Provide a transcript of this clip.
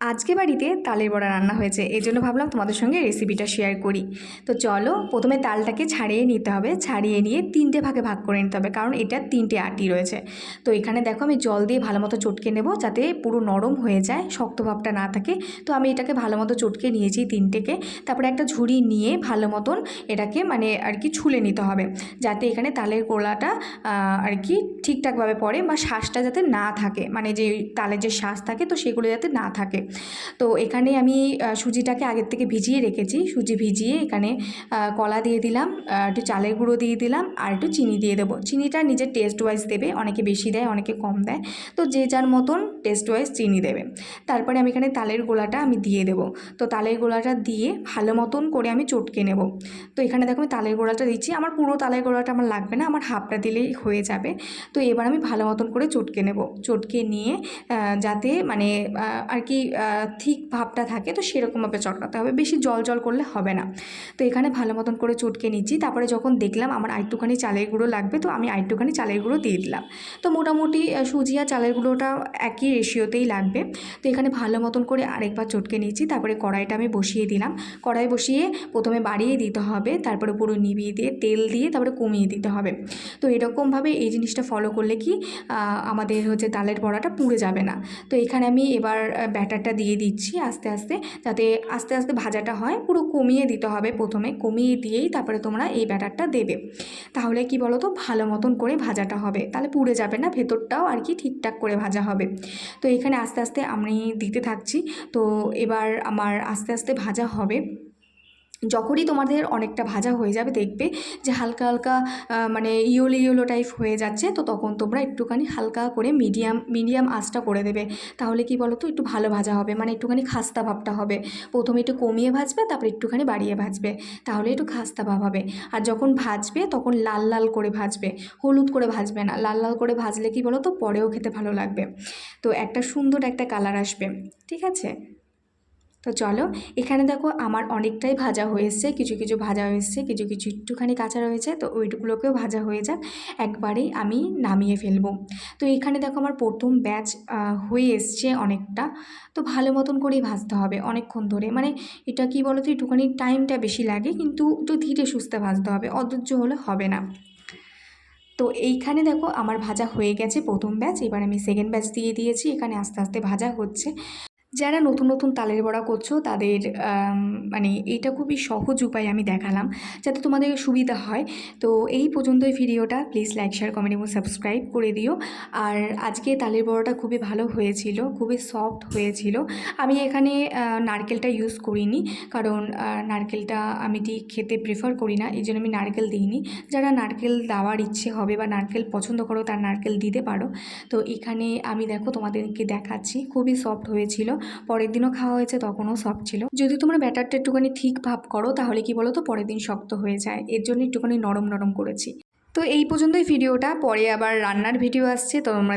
আজকে বাড়িতে তালের বড়া রান্না হয়েছে, এই জন্য ভাবলাম তোমাদের সঙ্গে রেসিপিটা শেয়ার করি। তো চলো, প্রথমে তালটাকে ছাড়িয়ে নিতে হবে, ছাড়িয়ে নিয়ে তিনটে ভাগে ভাগ করে নিতে হবে, কারণ এটা তিনটে আটি রয়েছে। তো এখানে দেখো আমি জল দিয়ে ভালো মতো চটকে নেব, যাতে পুরো নরম হয়ে যায়, শক্ত ভাবটা না থাকে। তো আমি এটাকে ভালো মতো চটকে নিয়েছি তিনটেকে। তারপরে একটা ঝুড়ি নিয়ে ভালো মতন এটাকে মানে আর কি ছুলে নিতে হবে, যাতে এখানে তালের গোলাটা আর কি ঠিকঠাকভাবে পড়ে বা শ্বাসটা যাতে না থাকে। মানে যে তালের যে শ্বাস থাকে, তো সেগুলো যাতে না থাকে। তো এখানে আমি সুজিটাকে আগের থেকে ভিজিয়ে রেখেছি। সুজি ভিজিয়ে এখানে কলা দিয়ে দিলাম একটু চালের গুঁড়ো দিয়ে দিলাম, আর একটু চিনি দিয়ে দেবো। চিনিটা নিজের টেস্ট ওয়াইজ দেবে, অনেকে বেশি দেয়, অনেকে কম দেয়। তো যে যার মতন টেস্ট ওয়াইজ চিনি দেবে। তারপরে আমি এখানে তালের গোলাটা আমি দিয়ে দেবো। তো তালের গোলাটা দিয়ে ভালো মতন করে আমি চটকে নেব। তো এখানে দেখো আমি তালের গোলাটা দিচ্ছি। আমার পুরো তালের গোলাটা আমার লাগবে না, আমার হাফটা দিলেই হয়ে যাবে। তো এবার আমি ভালো মতন করে চটকে নেব। চটকে নিয়ে যাতে মানে আর কি ঠিক ভাবটা থাকে তো সেরকমভাবে চটকাতে হবে। বেশি জল জল করলে হবে না। তো এখানে ভালো মতন করে চটকে নিচ্ছি। তারপরে যখন দেখলাম আমার আরেকটুখানি চালের গুঁড়ো লাগবে তো আমি আরেকটুখানি চালের গুঁড়ো দিয়ে দিলাম। তো মোটামুটি সুজি আর চালের গুঁড়োটা একই রেশিওতেই লাগবে। তো এখানে ভালো মতন করে আরেকবার চটকে নিচ্ছি। তারপরে কড়াইটা আমি বসিয়ে দিলাম। কড়াই বসিয়ে প্রথমে বাড়িয়ে দিতে হবে। তারপরে পুরো নিবিয়ে দিয়ে তেল দিয়ে তারপরে কমিয়ে দিতে হবে। তো এরকমভাবে এই জিনিসটা ফলো করলে কি আমাদের হচ্ছে তালের বড়াটা পুড়ে যাবে না। তো এখানে আমি এবার আহ, ব্যাটারটা দিয়ে দিচ্ছি আস্তে আস্তে, যাতে আস্তে আস্তে ভাজাটা হয়, পুরো কমিয়ে দিতে হবে প্রথমে। কমিয়ে দিয়েই তারপরে তোমরা এই ব্যাটারটা দেবে। তাহলে কি বলো তো ভালো মতন করে ভাজাটা হবে। তাহলে পুড়ে যাবে না, ভেতরটাও আর কি ঠিকঠাক করে ভাজা হবে। তো এখানে আস্তে আস্তে আমি দিতে থাকছি। তো এবার আমার আস্তে আস্তে ভাজা হবে। যখনই তোমাদের অনেকটা ভাজা হয়ে যাবে দেখবে যে হালকা হালকা মানে ইয়োলো ইয়োলো টাইপ হয়ে যাচ্ছে, তো তখন তোমরা একটুখানি হালকা করে মিডিয়াম মিডিয়াম আঁচটা করে দেবে। তাহলে কি বলো তো একটু ভালো ভাজা হবে মানে একটুখানি খাস্তা ভাবটা হবে। প্রথমে একটু কমিয়ে ভাজবে, তারপর একটুখানি বাড়িয়ে ভাজবে। তাহলে একটু খাস্তা ভাব হবে। আর যখন ভাজবে, তখন লাল লাল করে ভাজবে। হলুদ করে ভাজবে না। লাল লাল করে ভাজলে কি বলো তো পরেও খেতে ভালো লাগবে। তো একটা সুন্দর একটা কালার আসবে। ঠিক আছে? তো চলো, এখানে দেখো আমার অনেকটাই ভাজা হয়ে এসছে, কিছু কিছু ভাজা হয়ে এসছে, কিছু কিছু একটুখানি কাঁচা রয়েছে, তো ওইটুকুলোকেও ভাজা হয়ে যাক, একবারেই আমি নামিয়ে ফেলব। তো এখানে দেখো আমার প্রথম ব্যাচ হয়ে এসছে অনেকটা, তো ভালো মতন করেই ভাজতে হবে অনেকক্ষণ ধরে। মানে এটা কি বলো তো একটুখানি টাইমটা বেশি লাগে, কিন্তু একটু ধীরে সুস্থে ভাজতে হবে, অধৈর্য হলে হবে না। তো এইখানে দেখো আমার ভাজা হয়ে গেছে প্রথম ব্যাচ, এবার আমি সেকেন্ড ব্যাচ দিয়ে দিয়েছি, এখানে আস্তে আস্তে ভাজা হচ্ছে। যারা নতুন নতুন তালের বড়া করছ, তাদের মানে এটা খুবই সহজ উপায় আমি দেখালাম, যাতে তোমাদের সুবিধা হয়। তো এই পর্যন্তই ভিডিওটা। প্লিজ লাইক শেয়ার কমেন্ট এবং সাবস্ক্রাইব করে দিও। আর আজকে তালের বড়াটা খুবই ভালো হয়েছিল, খুবই সফট হয়েছিল। আমি এখানে নারকেলটা ইউজ করিনি, কারণ নারকেলটা আমি ঠিক খেতে প্রেফার করি না, এই জন্য আমি নারকেল দিইনি। যারা নারকেল দেওয়ার ইচ্ছে হবে বা নারকেল পছন্দ করো, তার নারকেল দিতে পারো। তো এখানে আমি দেখো তোমাদেরকে দেখাচ্ছি, খুবই সফট হয়েছিল। পরের দিনও খাওয়া হয়েছে, তখনও সফট ছিল। যদি তোমরা ব্যাটারটা একটুখানি ঠিক ভাব করো, তাহলে কি বলো তো পরের দিন শক্ত হয়ে যায়। এর জন্য একটুখানি নরম নরম করেছি। তো এই পর্যন্তই ভিডিওটা, পরে আবার রান্নার ভিডিও আসছে তো তোমরা